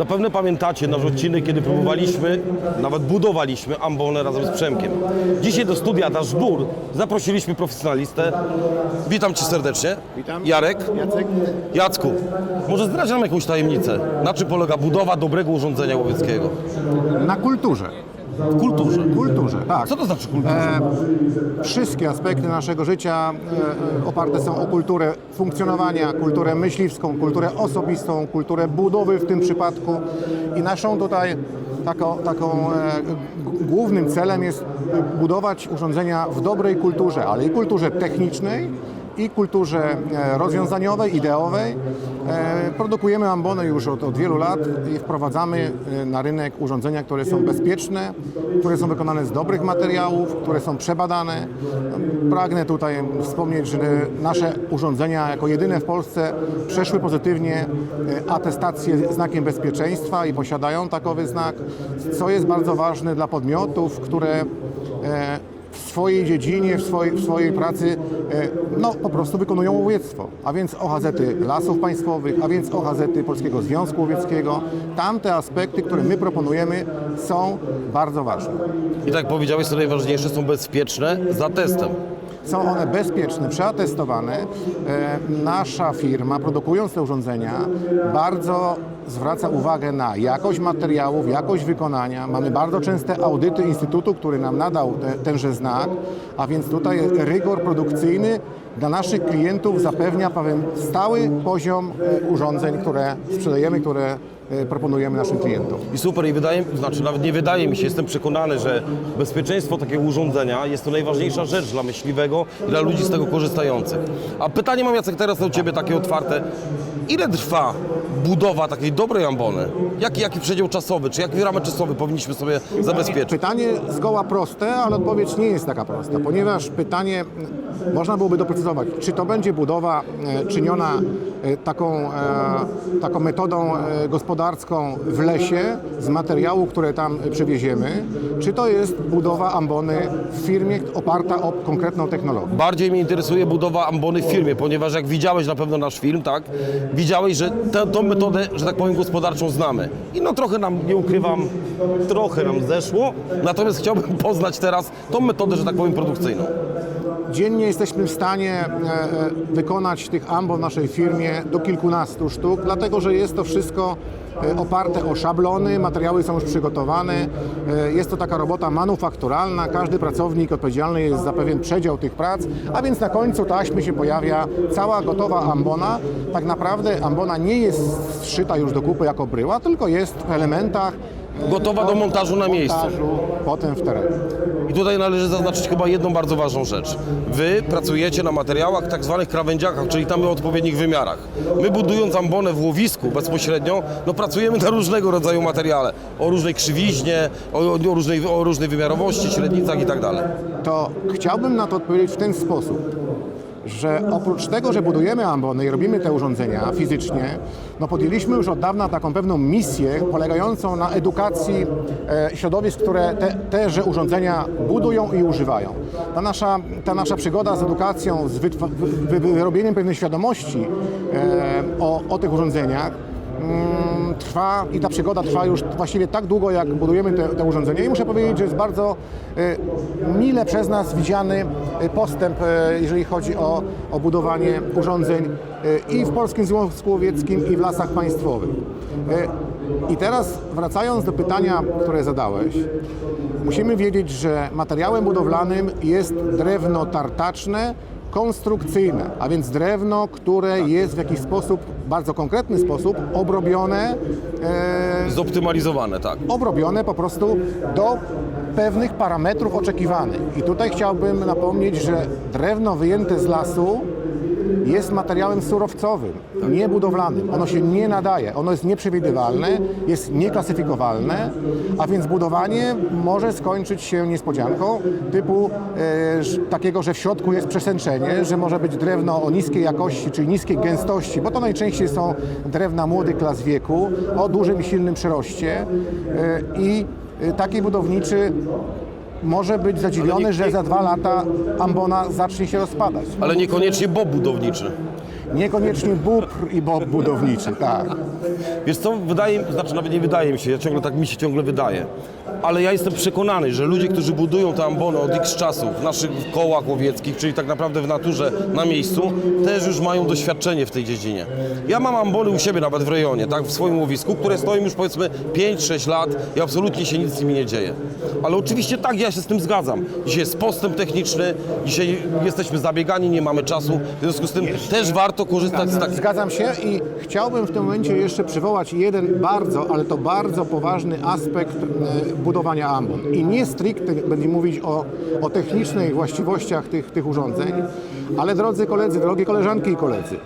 Zapewne pamiętacie nasz odcinek, kiedy próbowaliśmy, nawet budowaliśmy ambonę razem z Przemkiem. Dzisiaj do studia Dasz zaprosiliśmy profesjonalistę. Witam Cię serdecznie. Witam. Jarek. Jacek? Jacku, może zdradź nam jakąś tajemnicę. Na czym polega budowa dobrego urządzenia łowieckiego? Na kulturze. W kulturze. Kulturze, tak. Co to znaczy kultura? E, wszystkie aspekty naszego życia e, oparte są o kulturę funkcjonowania, kulturę myśliwską, kulturę osobistą, kulturę budowy w tym przypadku. I naszą tutaj taką, taką e, głównym celem jest budować urządzenia w dobrej kulturze, ale i kulturze technicznej, i kulturze e, rozwiązaniowej, ideowej. E, Produkujemy ambony już od, od wielu lat i wprowadzamy e, na rynek urządzenia, które są bezpieczne, które są wykonane z dobrych materiałów, które są przebadane. Pragnę tutaj wspomnieć, że nasze urządzenia jako jedyne w Polsce przeszły pozytywnie atestację znakiem bezpieczeństwa i posiadają takowy znak, co jest bardzo ważne dla podmiotów, które swojej dziedzinie, w swojej, w swojej pracy e, no, po prostu wykonują łowiectwo. A więc OHZ-y Lasów Państwowych, a więc OHZ-y Polskiego Związku Łowieckiego. Tamte aspekty, które my proponujemy są bardzo ważne. I tak powiedziałeś, co najważniejsze, są bezpieczne za testem. Są one bezpieczne, przeatestowane. E, Nasza firma, produkując te urządzenia, bardzo zwraca uwagę na jakość materiałów, jakość wykonania. Mamy bardzo częste audyty instytutu, który nam nadał te, tenże znak, a więc tutaj rygor produkcyjny dla naszych klientów zapewnia pewien stały poziom e, urządzeń, które sprzedajemy, które e, proponujemy naszym klientom. I super, i wydaje znaczy nawet nie wydaje mi się, jestem przekonany, że bezpieczeństwo takiego urządzenia jest to najważniejsza rzecz dla myśliwego i dla ludzi z tego korzystających. A pytanie mam Jacek teraz do Ciebie takie otwarte. Ile trwa budowa takiej dobrej ambony? Jaki, jaki przedział czasowy, czy jaki ramek czasowy powinniśmy sobie zabezpieczyć? Pytanie zgoła proste, ale odpowiedź nie jest taka prosta, ponieważ pytanie można byłoby doprecyzować, czy to będzie budowa e, czyniona e, taką, e, taką metodą gospodarską w lesie z materiału, które tam przywieziemy, czy to jest budowa ambony w firmie oparta o konkretną technologię. Bardziej mnie interesuje budowa ambony w firmie, ponieważ jak widziałeś na pewno nasz film, tak? Widziałeś, że tę metodę, że tak powiem, gospodarczą znamy. I no trochę nam, nie ukrywam, trochę nam zeszło. Natomiast chciałbym poznać teraz tą metodę, że tak powiem, produkcyjną. Dziennie jesteśmy w stanie e, e, wykonać tych ambon w naszej firmie do kilkunastu sztuk, dlatego że jest to wszystko e, oparte o szablony, materiały są już przygotowane. Jest to taka robota manufakturalna, każdy pracownik odpowiedzialny jest za pewien przedział tych prac, a więc na końcu taśmy się pojawia cała gotowa ambona. Tak naprawdę ambona nie jest zszyta już do kupy jako bryła, tylko jest w elementach Gotowa do montażu na miejscu. montażu, potem w terenie. I tutaj należy zaznaczyć chyba jedną bardzo ważną rzecz. Wy pracujecie na materiałach tak zwanych krawędziakach, czyli tam o odpowiednich wymiarach. My budując ambonę w łowisku bezpośrednio, no pracujemy na różnego rodzaju materiale. O różnej krzywiźnie, o, o, różnej, o różnej wymiarowości, średnicach i tak dalej. to chciałbym na to odpowiedzieć w ten sposób, że oprócz tego, że budujemy ambony i robimy te urządzenia fizycznie, no podjęliśmy już od dawna taką pewną misję polegającą na edukacji e, środowisk, które te, teże urządzenia budują i używają. Ta nasza, ta nasza przygoda z edukacją, z wyrobieniem pewnej świadomości e, o, o tych urządzeniach trwa i ta przygoda trwa już właściwie tak długo, jak budujemy te, te urządzenia i muszę powiedzieć, że jest bardzo e, mile przez nas widziany e, postęp, e, jeżeli chodzi o, o budowanie urządzeń i w Polskim Związku Łowieckim i w Lasach Państwowych. I teraz wracając do pytania, które zadałeś, musimy wiedzieć, że materiałem budowlanym jest drewno tartaczne, konstrukcyjne, a więc drewno, które jest w jakiś sposób, bardzo konkretny sposób, obrobione, e, Zoptymalizowane, tak. obrobione po prostu do pewnych parametrów oczekiwanych. I tutaj chciałbym napomnieć, że drewno wyjęte z lasu jest materiałem surowcowym, nie budowlanym. Ono się nie nadaje, ono jest nieprzewidywalne, jest nieklasyfikowalne, a więc budowanie może skończyć się niespodzianką typu e, takiego, że w środku jest przesęczenie, że może być drewno o niskiej jakości, czyli niskiej gęstości, bo to najczęściej są drewna młodych klas wieku, o dużym i silnym przyroście e, i e, taki budowniczy może być zadziwiony, nie- że za dwa lata ambona zacznie się rozpadać. Ale niekoniecznie bob budowniczy. Niekoniecznie bóbr i bob budowniczy, tak. Wiesz co, wydaje, znaczy nawet nie wydaje mi się, ja ciągle tak mi się ciągle wydaje, ale ja jestem przekonany, że ludzie, którzy budują te ambony od x czasu w naszych kołach łowieckich, czyli tak naprawdę w naturze, na miejscu, też już mają doświadczenie w tej dziedzinie. Ja mam ambony u siebie nawet w rejonie, tak, w swoim łowisku, które stoją już powiedzmy 5-6 lat i absolutnie się nic z nimi nie dzieje. Ale oczywiście tak, ja się z tym zgadzam. Dzisiaj jest postęp techniczny, dzisiaj jesteśmy zabiegani, nie mamy czasu, w związku z tym też warto korzystać z takich... Zgadzam się i chciałbym w tym momencie jeszcze przywołać jeden bardzo, ale to bardzo poważny aspekt e, budowania ambon. I nie stricte będzie mówić o, o technicznych właściwościach tych, tych urządzeń, ale drodzy koledzy, drogie koleżanki i koledzy,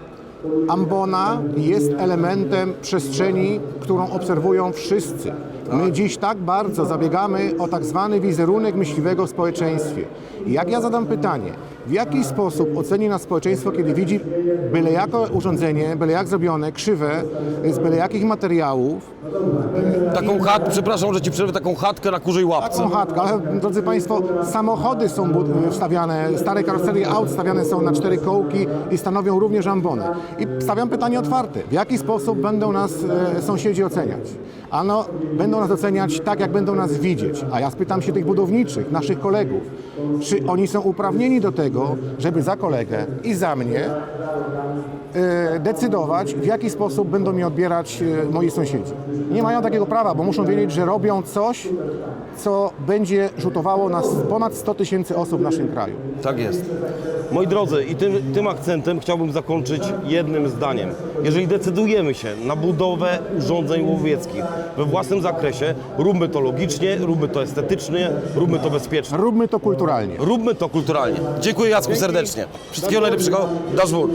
ambona jest elementem przestrzeni, którą obserwują wszyscy. My dziś tak bardzo zabiegamy o tak zwany wizerunek myśliwego w społeczeństwie. Jak ja zadam pytanie, w jaki sposób oceni nas społeczeństwo, kiedy widzi byle jako urządzenie, byle jak zrobione, krzywe, z byle jakich materiałów, Taką chat, przepraszam, że ci przerwę, taką chatkę na kurzej łapce. taką chatkę, ale drodzy Państwo, samochody są wstawiane, stare karoserie aut stawiane są na cztery kołki i stanowią również ambony. I stawiam pytanie otwarte, w jaki sposób będą nas e, sąsiedzi oceniać? Ano, będą nas oceniać tak, jak będą nas widzieć. A ja spytam się tych budowniczych, naszych kolegów, czy oni są uprawnieni do tego, żeby za kolegę i za mnie decydować, w jaki sposób będą mi odbierać e, moi sąsiedzi. Nie mają takiego prawa, bo muszą wiedzieć, że robią coś, co będzie rzutowało na ponad 100 tysięcy osób w naszym kraju. Tak jest. Moi drodzy, i tym, tym akcentem chciałbym zakończyć jednym zdaniem. Jeżeli decydujemy się na budowę urządzeń łowieckich we własnym zakresie, róbmy to logicznie, róbmy to estetycznie, róbmy to bezpiecznie. Róbmy to kulturalnie. Róbmy to kulturalnie. Dziękuję Jacku serdecznie. Wszystkiego najlepszego. Dasz wór.